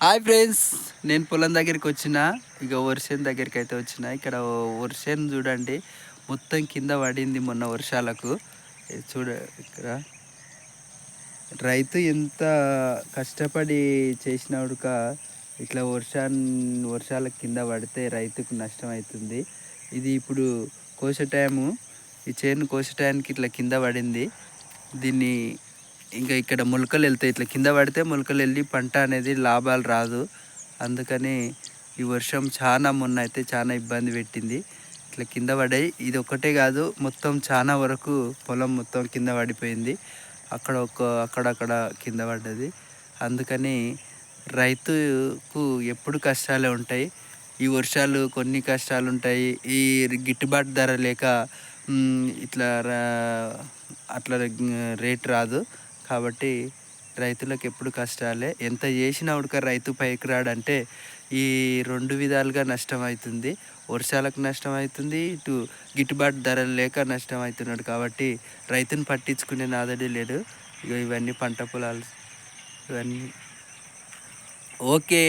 Hi friends నేను పొలం దగ్గరికి వచ్చిన ఇక వర్షం దగ్గరికి అయితే వచ్చిన ఇక్కడ వర్షం చూడండి మొత్తం కింద పడింది మొన్న వర్షాలకు. చూడ ఇక్కడ. రైతు ఎంత కష్టపడి చేసినాడుక ఇట్లా వర్షాన్ని వర్షాల కింద పడితే రైతుకు నష్టం అవుతుంది ఇది ఇప్పుడు కోసే టైము ఈ చేను కోసే టైంకి ఇట్లా కింద పడింది. దీన్ని ఇంకా ఇక్కడ మొలకలు వెళ్తాయి. ఇట్లా కింద పడితే మొలకలు వెళ్ళి పంట అనేది లాభాలు రాదు. అందుకని ఈ వర్షం చాలా మొన్న అయితే చాలా ఇబ్బంది పెట్టింది. ఇట్లా కింద పడాయి ఇది ఒకటే కాదు మొత్తం చాలా వరకు పొలం మొత్తం కింద పడిపోయింది. అక్కడ ఒక అక్కడక్కడ కింద పడ్డది. అందుకని రైతుకు ఎప్పుడు కష్టాలే ఉంటాయి. ఈ వర్షాలు కొన్ని కష్టాలు ఉంటాయి. ఈ గిట్టుబాటు ధర లేక ఇట్లా అట్లా రేట్ రాదు. కాబట్టి రైతులకు ఎప్పుడు కష్టాలే. ఎంత చేసినా ఉడక రైతు పైకి రాడంటే ఈ రెండు విధాలుగా నష్టం అవుతుంది వర్షాలకు నష్టం అవుతుంది ఇటు గిట్టుబాటు ధరలు లేక నష్టం అవుతున్నాడు కాబట్టి రైతును పట్టించుకునే నాదడి లేడు. ఇవన్నీ పంట పొలాలు. ఇవన్నీ. ఓకే.